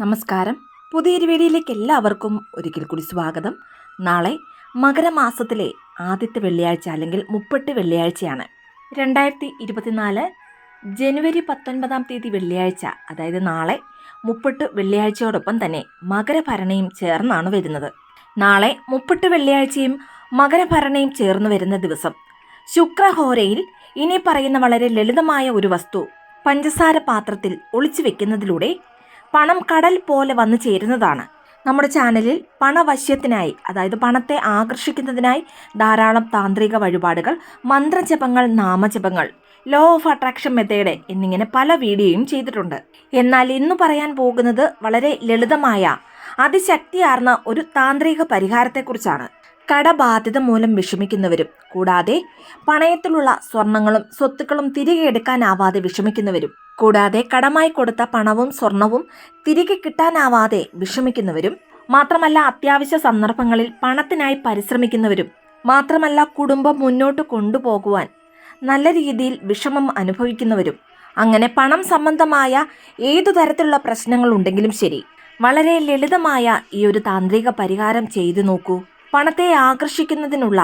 നമസ്കാരം. പുതിയൊരു എല്ലാവർക്കും ഒരിക്കൽ കൂടി സ്വാഗതം. നാളെ മകരമാസത്തിലെ ആദ്യത്തെ വെള്ളിയാഴ്ച അല്ലെങ്കിൽ മുപ്പെട്ട് വെള്ളിയാഴ്ചയാണ്. രണ്ടായിരത്തി ഇരുപത്തിനാല് ജനുവരി പത്തൊൻപതാം തീയതി വെള്ളിയാഴ്ച അതായത് നാളെ മുപ്പെട്ട് വെള്ളിയാഴ്ചയോടൊപ്പം തന്നെ മകരഭരണയും ചേർന്നാണ് വരുന്നത്. നാളെ മുപ്പെട്ട് വെള്ളിയാഴ്ചയും മകരഭരണയും ചേർന്ന് വരുന്ന ദിവസം ശുക്രഹോരയിൽ ഇനി പറയുന്ന വളരെ ലളിതമായ ഒരു വസ്തു പഞ്ചസാര പാത്രത്തിൽ ഒളിച്ചു വെക്കുന്നതിലൂടെ പണം കടൽ പോലെ വന്നു ചേരുന്നതാണ്. നമ്മുടെ ചാനലിൽ പണവശ്യത്തിനായി അതായത് പണത്തെ ആകർഷിക്കുന്നതിനായി ധാരാളം താന്ത്രിക വഴിപാടുകൾ മന്ത്രജപങ്ങൾ നാമജപങ്ങൾ ലോ ഓഫ് അട്രാക്ഷൻ മെത്തേഡ് എന്നിങ്ങനെ പല വീഡിയോയും ചെയ്തിട്ടുണ്ട്. എന്നാൽ ഇന്ന് പറയാൻ പോകുന്നത് വളരെ ലളിതമായ അതിശക്തിയാർന്ന ഒരു താന്ത്രിക പരിഹാരത്തെക്കുറിച്ചാണ്. കടബാധ്യത മൂലം വിഷമിക്കുന്നവരും കൂടാതെ പണയത്തിലുള്ള സ്വർണങ്ങളും സ്വത്തുക്കളും തിരികെ എടുക്കാനാവാതെ വിഷമിക്കുന്നവരും. കൂടാതെ കടമായി കൊടുത്ത പണവും സ്വർണവും തിരികെ കിട്ടാനാവാതെ വിഷമിക്കുന്നവരും മാത്രമല്ല അത്യാവശ്യ സന്ദർഭങ്ങളിൽ പണത്തിനായി പരിശ്രമിക്കുന്നവരും മാത്രമല്ല കുടുംബം മുന്നോട്ട് കൊണ്ടുപോകുവാൻ നല്ല രീതിയിൽ വിഷമം അനുഭവിക്കുന്നവരും. അങ്ങനെ പണം സംബന്ധമായ ഏതു തരത്തിലുള്ള പ്രശ്നങ്ങൾ ഉണ്ടെങ്കിലും ശരി വളരെ ലളിതമായ ഈ ഒരു താന്ത്രിക പരിഹാരം ചെയ്തു നോക്കൂ. പണത്തെ ആകർഷിക്കുന്നതിനുള്ള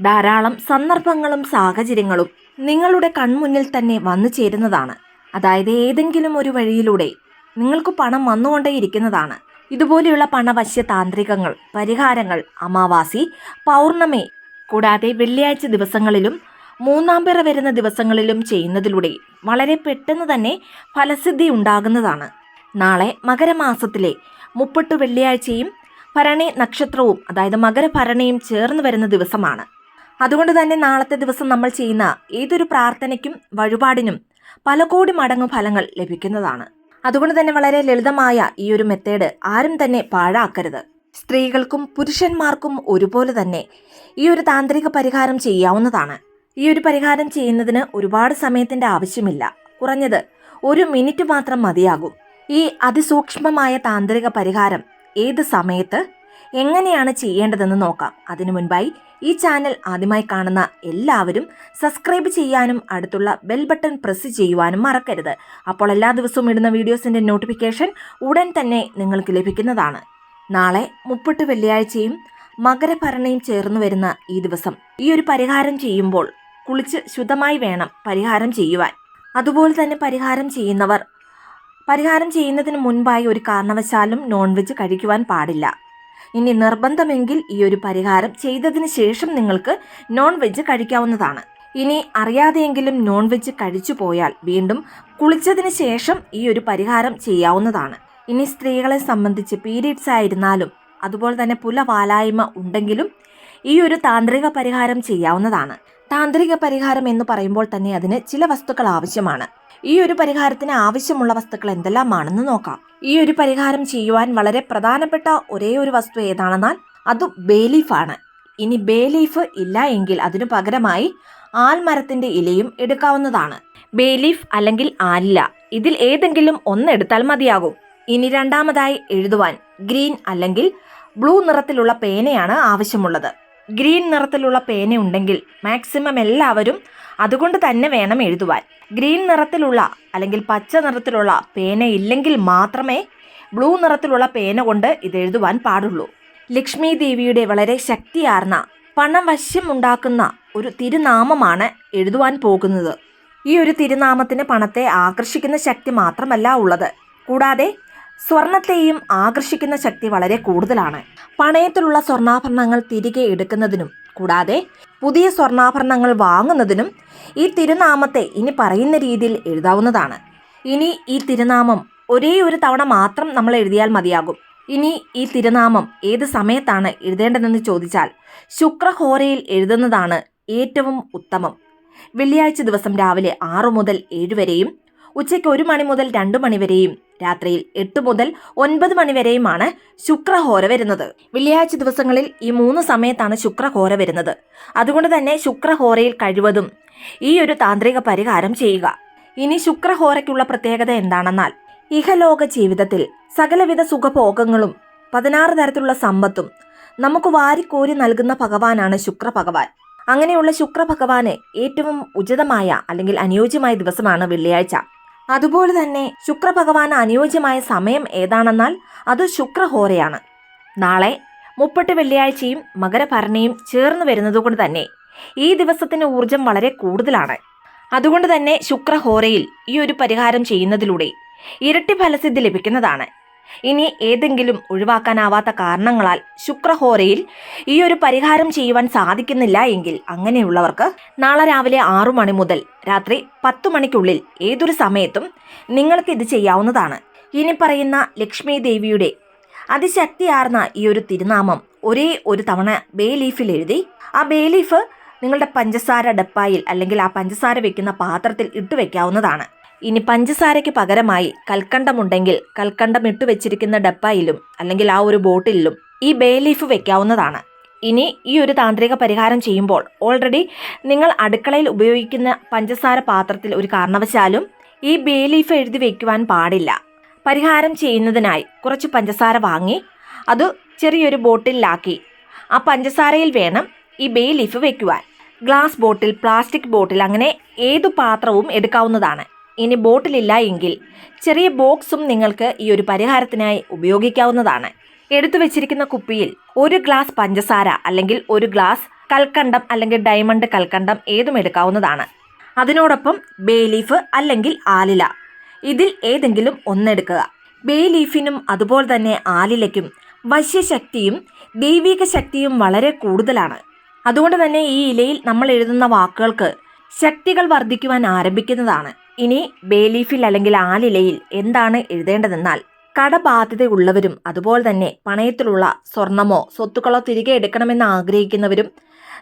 ധാരാളം സന്ദർഭങ്ങളും സാഹചര്യങ്ങളും നിങ്ങളുടെ കൺമുന്നിൽ തന്നെ വന്നു ചേരുന്നതാണ്. അതായത് ഏതെങ്കിലും ഒരു വഴിയിലൂടെ നിങ്ങൾക്ക് പണം വന്നുകൊണ്ടേയിരിക്കുന്നതാണ് ഇതുപോലെയുള്ള പണവശ്യ താന്ത്രികങ്ങൾ പരിഹാരങ്ങൾ അമാവാസി പൗർണമി കൂടാതെ വെള്ളിയാഴ്ച ദിവസങ്ങളിലും മൂന്നാം പിറ വരുന്ന ദിവസങ്ങളിലും ചെയ്യുന്നതിലൂടെ വളരെ പെട്ടെന്ന് തന്നെ ഫലസിദ്ധി ഉണ്ടാകുന്നതാണ്. നാളെ മകരമാസത്തിലെ മുപ്പട്ട് വെള്ളിയാഴ്ചയും ഭരണി നക്ഷത്രവും അതായത് മകരഭരണിയും ചേർന്ന് വരുന്ന ദിവസമാണ്. അതുകൊണ്ട് തന്നെ നാളത്തെ ദിവസം നമ്മൾ ചെയ്യുന്ന ഏതൊരു പ്രാർത്ഥനയ്ക്കും വഴിപാടിനും പല കോടി മടങ്ങ് ഫലങ്ങൾ ലഭിക്കുന്നതാണ്. അതുകൊണ്ട് തന്നെ വളരെ ലളിതമായ ഈ ഒരു മെത്തേഡ് ആരും തന്നെ പാഴാക്കരുത്. സ്ത്രീകൾക്കും പുരുഷന്മാർക്കും ഒരുപോലെ തന്നെ ഈ ഒരു താന്ത്രിക പരിഹാരം ചെയ്യാവുന്നതാണ്. ഈ ഒരു പരിഹാരം ചെയ്യുന്നതിന് ഒരുപാട് സമയത്തിന്റെ ആവശ്യമില്ല. കുറഞ്ഞത് ഒരു മിനിറ്റ് മാത്രം മതിയാകും. ഈ അതിസൂക്ഷ്മമായ താന്ത്രിക പരിഹാരം ഏത് സമയത്ത് എങ്ങനെയാണ് ചെയ്യേണ്ടതെന്ന് നോക്കാം. അതിനു മുൻപായി ഈ ചാനൽ ആദ്യമായി കാണുന്ന എല്ലാവരും സബ്സ്ക്രൈബ് ചെയ്യാനും അടുത്തുള്ള ബെൽ ബട്ടൺ പ്രസ് ചെയ്യുവാനും മറക്കരുത്. അപ്പോൾ എല്ലാ ദിവസവും ഇടുന്ന വീഡിയോസിന്റെ നോട്ടിഫിക്കേഷൻ ഉടൻ തന്നെ നിങ്ങൾക്ക് ലഭിക്കുന്നതാണ്. നാളെ മുപ്പട്ട് വെള്ളിയാഴ്ചയും മകരഭരണയും ചേർന്ന് വരുന്ന ഈ ദിവസം ഈ ഒരു പരിഹാരം ചെയ്യുമ്പോൾ കുളിച്ച് ശുദ്ധമായി വേണം പരിഹാരം ചെയ്യുവാൻ. അതുപോലെ തന്നെ പരിഹാരം ചെയ്യുന്നവർ പരിഹാരം ചെയ്യുന്നതിന് മുൻപായി ഒരു കാരണവശാലും നോൺ വെജ് കഴിക്കുവാൻ പാടില്ല. ഇനി നിർബന്ധമെങ്കിൽ ഈ ഒരു പരിഹാരം ചെയ്തതിന് ശേഷം നിങ്ങൾക്ക് നോൺ വെജ് കഴിക്കാവുന്നതാണ്. ഇനി അറിയാതെയെങ്കിലും നോൺ വെജ് കഴിച്ചു പോയാൽ വീണ്ടും കുളിച്ചതിന് ശേഷം ഈ ഒരു പരിഹാരം ചെയ്യാവുന്നതാണ്. ഇനി സ്ത്രീകളെ സംബന്ധിച്ച് പീരീഡ്സ് ആയിരുന്നാലും അതുപോലെ തന്നെ പുലവാലായ്മ ഉണ്ടെങ്കിലും ഈ ഒരു താന്ത്രിക പരിഹാരം ചെയ്യാവുന്നതാണ്. താന്ത്രിക പരിഹാരം എന്ന് പറയുമ്പോൾ തന്നെ അതിന് ചില വസ്തുക്കൾ ആവശ്യമാണ്. ഈ ഒരു പരിഹാരത്തിന് ആവശ്യമുള്ള വസ്തുക്കൾ എന്തെല്ലാമാണെന്ന് നോക്കാം. ഈ ഒരു പരിഹാരം ചെയ്യുവാൻ വളരെ പ്രധാനപ്പെട്ട ഒരേ ഒരു വസ്തു ഏതാണെന്നാൽ അത് ബേലീഫാണ് ഇനി ബേലീഫ് ഇല്ല എങ്കിൽ അതിനു പകരമായി ആൽമരത്തിന്റെ ഇലയും എടുക്കാവുന്നതാണ്. ബേലീഫ് അല്ലെങ്കിൽ ആലില ഇതിൽ ഏതെങ്കിലും ഒന്ന് എടുത്താൽ മതിയാകും. ഇനി രണ്ടാമതായി എഴുതുവാൻ ഗ്രീൻ അല്ലെങ്കിൽ ബ്ലൂ നിറത്തിലുള്ള പേനയാണ് ആവശ്യമുള്ളത്. ഗ്രീൻ നിറത്തിലുള്ള പേന ഉണ്ടെങ്കിൽ മാക്സിമം എല്ലാവരും അതുകൊണ്ട് തന്നെ വേണം എഴുതുവാൻ. ഗ്രീൻ നിറത്തിലുള്ള അല്ലെങ്കിൽ പച്ച നിറത്തിലുള്ള പേന ഇല്ലെങ്കിൽ മാത്രമേ ബ്ലൂ നിറത്തിലുള്ള പേന കൊണ്ട് ഇത് എഴുതുവാൻ പാടുള്ളൂ. ലക്ഷ്മി ദേവിയുടെ വളരെ ശക്തിയാർന്ന പണവശ്യം ഉണ്ടാക്കുന്ന ഒരു തിരുനാമമാണ് എഴുതുവാൻ പോകുന്നത്. ഈ ഒരു തിരുനാമത്തിന് പണത്തെ ആകർഷിക്കുന്ന ശക്തി മാത്രമല്ല ഉള്ളത്. കൂടാതെ സ്വർണത്തെയും ആകർഷിക്കുന്ന ശക്തി വളരെ കൂടുതലാണ്. പണയത്തിലുള്ള സ്വർണാഭരണങ്ങൾ തിരികെ എടുക്കുന്നതിനും കൂടാതെ പുതിയ സ്വർണാഭരണങ്ങൾ വാങ്ങുന്നതിനും ഈ തിരുനാമത്തെ ഇനി പറയുന്ന രീതിയിൽ എഴുതാവുന്നതാണ്. ഇനി ഈ തിരുനാമം ഒരേ ഒരു തവണ മാത്രം നമ്മൾ എഴുതിയാൽ മതിയാകും. ഇനി ഈ തിരുനാമം ഏത് സമയത്താണ് എഴുതേണ്ടതെന്ന് ചോദിച്ചാൽ ശുക്രഹോരയിൽ എഴുതുന്നതാണ് ഏറ്റവും ഉത്തമം. വെള്ളിയാഴ്ച ദിവസം രാവിലെ ആറു മുതൽ ഏഴ് വരെയും ഉച്ചയ്ക്ക് ഒരു മണി മുതൽ രണ്ട് മണി വരെയും രാത്രിയിൽ എട്ട് മുതൽ ഒൻപത് മണിവരെയുമാണ് ശുക്രഹോര വരുന്നത്. വെള്ളിയാഴ്ച ദിവസങ്ങളിൽ ഈ മൂന്ന് സമയത്താണ് ശുക്രഹോര വരുന്നത്. അതുകൊണ്ട് തന്നെ ശുക്രഹോരയിൽ കഴിവതും ഈ ഒരു താന്ത്രിക പരിഹാരം ചെയ്യുക. ഇനി ശുക്രഹോരയ്ക്കുള്ള പ്രത്യേകത എന്താണെന്നാൽ ഇഹലോക ജീവിതത്തിൽ സകലവിധ സുഖഭോഗങ്ങളും പതിനാറ് തരത്തിലുള്ള സമ്പത്തും നമുക്ക് വാരിക്കോരി നൽകുന്ന ഭഗവാനാണ് ശുക്ര ഭഗവാൻ അങ്ങനെയുള്ള ശുക്ര ഭഗവാന് ഏറ്റവും ഉചിതമായ അല്ലെങ്കിൽ അനുയോജ്യമായ ദിവസമാണ് വെള്ളിയാഴ്ച. അതുപോലെ തന്നെ ശുക്രഭഗവാന് അനുയോജ്യമായ സമയം ഏതാണെന്നാൽ അത് ശുക്രഹോരയാണ്. നാളെ മുപ്പട്ട് വെള്ളിയാഴ്ചയും മകരഭരണയും ചേർന്ന് വരുന്നതുകൊണ്ട് തന്നെ ഈ ദിവസത്തിന് ഊർജം വളരെ കൂടുതലാണ്. അതുകൊണ്ട് തന്നെ ശുക്രഹോരയിൽ ഈ ഒരു പരിഹാരം ചെയ്യുന്നതിലൂടെ ഇരട്ടി ഫലസിദ്ധി ലഭിക്കുന്നതാണ്. ഇനി ഏതെങ്കിലും ഒഴിവാക്കാനാവാത്ത കാരണങ്ങളാൽ ശുക്രഹോരയിൽ ഈ ഒരു പരിഹാരം ചെയ്യുവാൻ സാധിക്കുന്നില്ല എങ്കിൽ അങ്ങനെയുള്ളവർക്ക് നാളെ രാവിലെ ആറു മണി മുതൽ രാത്രി പത്തു മണിക്കുള്ളിൽ ഏതൊരു സമയത്തും നിങ്ങൾക്ക് ഇത് ചെയ്യാവുന്നതാണ്. ഇനി പറയുന്ന ലക്ഷ്മി ദേവിയുടെ അതിശക്തിയാർന്ന ഈ ഒരു തിരുനാമം ഒരേ ഒരു തവണ ബേ ലീഫിൽ എഴുതി ആ ബേ ലീഫ് നിങ്ങളുടെ പഞ്ചസാര ഡപ്പായിൽ അല്ലെങ്കിൽ ആ പഞ്ചസാര വെക്കുന്ന പാത്രത്തിൽ ഇട്ട് വെക്കാവുന്നതാണ്. ഇനി പഞ്ചസാരയ്ക്ക് പകരമായി കൽക്കണ്ടമുണ്ടെങ്കിൽ കൽക്കണ്ടം ഇട്ട് വെച്ചിരിക്കുന്ന ഡപ്പായിലും അല്ലെങ്കിൽ ആ ഒരു ബോട്ടിലും ഈ ബേ ലീഫ് വെക്കാവുന്നതാണ്. ഇനി ഈ ഒരു താന്ത്രിക പരിഹാരം ചെയ്യുമ്പോൾ ഓൾറെഡി നിങ്ങൾ അടുക്കളയിൽ ഉപയോഗിക്കുന്ന പഞ്ചസാര പാത്രത്തിൽ ഒരു കാരണവശാലും ഈ ബേ ലീഫ് എഴുതി വെക്കുവാൻ പാടില്ല. പരിഹാരം ചെയ്യുന്നതിനായി കുറച്ച് പഞ്ചസാര വാങ്ങി അത് ചെറിയൊരു ബോട്ടിലാക്കി ആ പഞ്ചസാരയിൽ വേണം ഈ ബേ ലീഫ് വെക്കുവാൻ. ഗ്ലാസ് ബോട്ടിൽ പ്ലാസ്റ്റിക് ബോട്ടിൽ അങ്ങനെ ഏതു പാത്രവും എടുക്കാവുന്നതാണ്. ഇനി ബോട്ടിലില്ല എങ്കിൽ ചെറിയ ബോക്സും നിങ്ങൾക്ക് ഈ ഒരു പരിഹാരത്തിനായി ഉപയോഗിക്കാവുന്നതാണ്. എടുത്തു വെച്ചിരിക്കുന്ന കുപ്പിയിൽ ഒരു ഗ്ലാസ് പഞ്ചസാര അല്ലെങ്കിൽ ഒരു ഗ്ലാസ് കൽക്കണ്ടം അല്ലെങ്കിൽ ഡയമണ്ട് കൽക്കണ്ടം ഏതും എടുക്കാവുന്നതാണ്. അതിനോടൊപ്പം ബേ ലീഫ് അല്ലെങ്കിൽ ആലില. ഇതിൽ ഏതെങ്കിലും ഒന്നെടുക്കുക ബേ ലീഫിനും അതുപോലെ തന്നെ ആലിലയ്ക്കും വശ്യശക്തിയും ദൈവിക ശക്തിയും വളരെ കൂടുതലാണ്. അതുകൊണ്ട് തന്നെ ഈ ഇലയിൽ നമ്മൾ എഴുതുന്ന വാക്കുകൾക്ക് ശക്തികൾ വർദ്ധിക്കുവാൻ ആരംഭിക്കുന്നതാണ്. ഇനി ബേലീഫിൽ അല്ലെങ്കിൽ ആലിലയിൽ എന്താണ് എഴുതേണ്ടതെന്നാൽ കടബാധ്യതയുള്ളവരും അതുപോലെ തന്നെ പണയത്തിലുള്ള സ്വർണമോ സ്വത്തുക്കളോ തിരികെ എടുക്കണമെന്ന് ആഗ്രഹിക്കുന്നവരും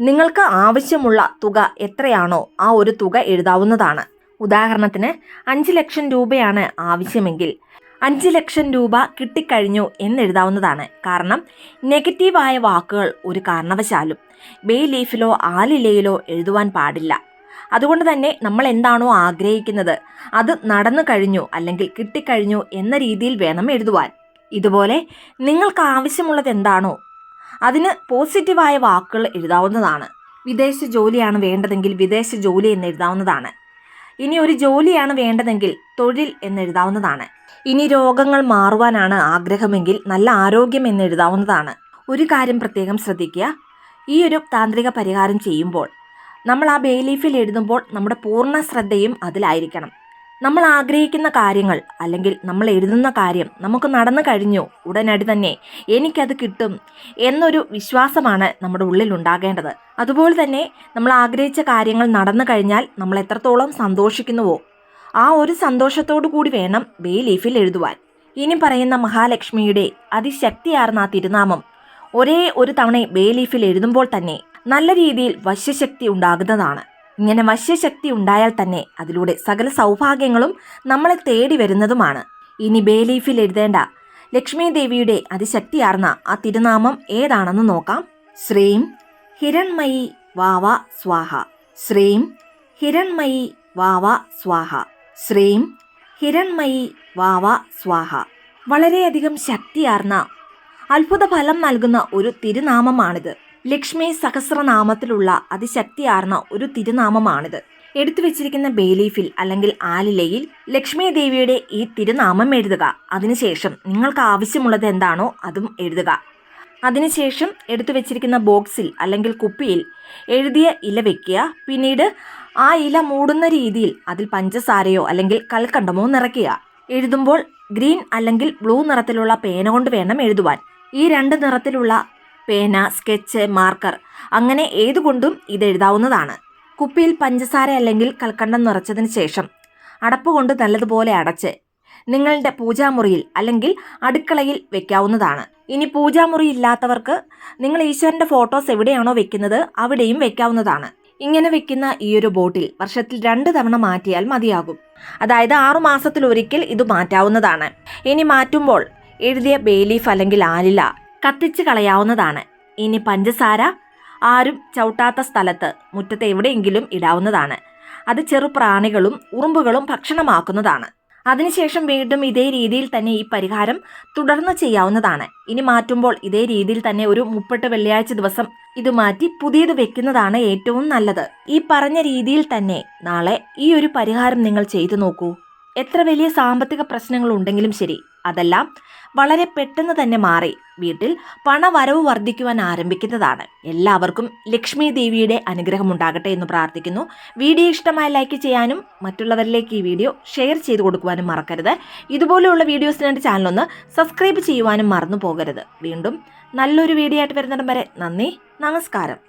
നിങ്ങൾക്ക് ആവശ്യമുള്ള തുക എത്രയാണോ ആ ഒരു തുക എഴുതാവുന്നതാണ്. ഉദാഹരണത്തിന് അഞ്ച് ലക്ഷം രൂപയാണ് ആവശ്യമെങ്കിൽ അഞ്ച് ലക്ഷം രൂപ കിട്ടിക്കഴിഞ്ഞു എന്നെഴുതാവുന്നതാണ്. കാരണം നെഗറ്റീവായ വാക്കുകൾ ഒരു കാരണവശാലും ബേ ലീഫിലോ ആലിലയിലോ എഴുതുവാൻ പാടില്ല. അതുകൊണ്ട് തന്നെ നമ്മൾ എന്താണോ ആഗ്രഹിക്കുന്നത് അത് നടന്നു കഴിഞ്ഞു അല്ലെങ്കിൽ കിട്ടിക്കഴിഞ്ഞു എന്ന രീതിയിൽ വേണം എഴുതുവാൻ. ഇതുപോലെ നിങ്ങൾക്ക് ആവശ്യമുള്ളത് എന്താണോ അതിന് പോസിറ്റീവായ വാക്കുകൾ എഴുതാവുന്നതാണ്. വിദേശ ജോലിയാണ് വേണ്ടതെങ്കിൽ വിദേശ ജോലി എന്ന് എഴുതാവുന്നതാണ്. ഇനി ഒരു ജോലിയാണ് വേണ്ടതെങ്കിൽ തൊഴിൽ എന്ന് എഴുതാവുന്നതാണ്. ഇനി രോഗങ്ങൾ മാറുവാനാണ് ആഗ്രഹമെങ്കിൽ നല്ല ആരോഗ്യം എന്ന് എഴുതാവുന്നതാണ്. ഒരു കാര്യം പ്രത്യേകം ശ്രദ്ധിക്കുക. ഈ ഒരു താന്ത്രിക പരിഹാരം ചെയ്യുമ്പോൾ നമ്മൾ ആ ബേലീഫിൽ എഴുതുമ്പോൾ നമ്മുടെ പൂർണ ശ്രദ്ധയും അതിലായിരിക്കണം. നമ്മൾ ആഗ്രഹിക്കുന്ന കാര്യങ്ങൾ അല്ലെങ്കിൽ നമ്മൾ എഴുതുന്ന കാര്യം നമുക്ക് നടന്നു കഴിഞ്ഞു ഉടനടി തന്നെ എനിക്കത് കിട്ടും എന്നൊരു വിശ്വാസമാണ് നമ്മുടെ ഉള്ളിൽ ഉണ്ടാകേണ്ടത്. അതുപോലെ തന്നെ നമ്മൾ ആഗ്രഹിച്ച കാര്യങ്ങൾ നടന്നു കഴിഞ്ഞാൽ നമ്മൾ എത്രത്തോളം സന്തോഷിക്കുന്നുവോ ആ ഒരു സന്തോഷത്തോടു കൂടി വേണം ബേ ലീഫിൽ എഴുതുവാൻ. ഇനി പറയുന്ന മഹാലക്ഷ്മിയുടെ അതിശക്തിയാർന്ന ആ തിരുനാമം ഒരേ ഒരു തവണ ബേ ലീഫിൽ എഴുതുമ്പോൾ തന്നെ നല്ല രീതിയിൽ വശ്യശക്തി ഉണ്ടാകുന്നതാണ്. ഇങ്ങനെ വശ്യശക്തി ഉണ്ടായാൽ തന്നെ അതിലൂടെ സകല സൗഭാഗ്യങ്ങളും നമ്മളെ തേടി വരുന്നതുമാണ്. ഇനി ബേലീഫിൽ എഴുതേണ്ട ലക്ഷ്മി ദേവിയുടെ അതിശക്തിയാർന്ന ആ തിരുനാമം ഏതാണെന്ന് നോക്കാം. ശ്രീം ഹിരൺമയി വാവ സ്വാഹ. ശ്രീം ഹിരൺമയി വാവ സ്വാഹ. ശ്രീം ഹിരൺമയി വാവ സ്വാഹ. വളരെയധികം ശക്തിയാർന്ന അത്ഭുത ഫലം നൽകുന്ന ഒരു തിരുനാമമാണിത്. ലക്ഷ്മി സഹസ്രനാമത്തിലുള്ള അതിശക്തിയാർന്ന ഒരു തിരുനാമമാണിത്. എടുത്തു വെച്ചിരിക്കുന്ന ബേലീഫിൽ അല്ലെങ്കിൽ ആലിലയിൽ ലക്ഷ്മി ദേവിയുടെ ഈ തിരുനാമം എഴുതുക. അതിനുശേഷം നിങ്ങൾക്ക് ആവശ്യമുള്ളത് എന്താണോ അതും എഴുതുക. അതിനുശേഷം എടുത്തു വെച്ചിരിക്കുന്ന ബോക്സിൽ അല്ലെങ്കിൽ കുപ്പിയിൽ എഴുതിയ ഇല വെക്കുക. പിന്നീട് ആ ഇല മൂടുന്ന രീതിയിൽ അതിൽ പഞ്ചസാരയോ അല്ലെങ്കിൽ കൽക്കണ്ടമോ നിറയ്ക്കുക. എഴുതുമ്പോൾ ഗ്രീൻ അല്ലെങ്കിൽ ബ്ലൂ നിറത്തിലുള്ള പേന കൊണ്ട് വേണം എഴുതുവാൻ. ഈ രണ്ട് നിറത്തിലുള്ള പേന സ്കെച്ച് മാർക്കർ. അങ്ങനെ ഏതുകൊണ്ടും ഇത് എഴുതാവുന്നതാണ് കുപ്പിയിൽ പഞ്ചസാര അല്ലെങ്കിൽ കൽക്കണ്ടം നിറച്ചതിന് ശേഷം അടപ്പ് കൊണ്ട് നല്ലതുപോലെ അടച്ച് നിങ്ങളുടെ പൂജാമുറിയിൽ അല്ലെങ്കിൽ അടുക്കളയിൽ വെക്കാവുന്നതാണ്. ഇനി പൂജാമുറി ഇല്ലാത്തവർക്ക് നിങ്ങൾ ഈശ്വരന്റെ ഫോട്ടോസ് എവിടെയാണോ വെക്കുന്നത് അവിടെയും വെക്കാവുന്നതാണ്. ഇങ്ങനെ വെക്കുന്ന ഈയൊരു ബോട്ടിൽ വർഷത്തിൽ രണ്ട് തവണ മാറ്റിയാൽ മതിയാകും. അതായത് ആറു മാസത്തിൽ ഒരിക്കൽ ഇത് മാറ്റാവുന്നതാണ്. ഇനി മാറ്റുമ്പോൾ എഴുതിയ ബേലീഫ് അല്ലെങ്കിൽ ആലില കത്തിച്ച് കളയാവുന്നതാണ്. ഇനി പഞ്ചസാര ആരും ചവിട്ടാത്ത സ്ഥലത്ത് മുറ്റത്ത് എവിടെയെങ്കിലും ഇടാവുന്നതാണ്. അത് ചെറു പ്രാണികളും ഉറുമ്പുകളും ഭക്ഷണമാക്കുന്നതാണ്. അതിനുശേഷം വീണ്ടും ഇതേ രീതിയിൽ തന്നെ ഈ പരിഹാരം തുടർന്ന് ചെയ്യാവുന്നതാണ്. ഇനി മാറ്റുമ്പോൾ ഇതേ രീതിയിൽ തന്നെ ഒരു മുപ്പട്ട് വെള്ളിയാഴ്ച ദിവസം ഇത് മാറ്റി പുതിയത് വെക്കുന്നതാണ് ഏറ്റവും നല്ലത്. ഈ പറഞ്ഞ രീതിയിൽ തന്നെ നാളെ ഈ ഒരു പരിഹാരം നിങ്ങൾ ചെയ്തു നോക്കൂ. എത്ര വലിയ സാമ്പത്തിക പ്രശ്നങ്ങൾ ഉണ്ടെങ്കിലും ശരി. അതെല്ലാം വളരെ പെട്ടെന്ന് തന്നെ മാറി. വീട്ടിൽ പണവരവ് വർദ്ധിക്കുവാൻ ആരംഭിക്കുന്നതാണ്. എല്ലാവർക്കും ലക്ഷ്മി ദേവിയുടെ അനുഗ്രഹം ഉണ്ടാകട്ടെ എന്ന് പ്രാർത്ഥിക്കുന്നു. വീഡിയോ ഇഷ്ടമായ ലൈക്ക് ചെയ്യാനും മറ്റുള്ളവരിലേക്ക് ഈ വീഡിയോ ഷെയർ ചെയ്ത് കൊടുക്കുവാനും മറക്കരുത്. ഇതുപോലെയുള്ള വീഡിയോസിന് എന്റെ ചാനലൊന്ന് സബ്സ്ക്രൈബ് ചെയ്യുവാനും മറന്നു പോകരുത്. വീണ്ടും നല്ലൊരു വീഡിയോ ആയിട്ട് വരുന്നിടം വരെ നന്ദി നമസ്കാരം.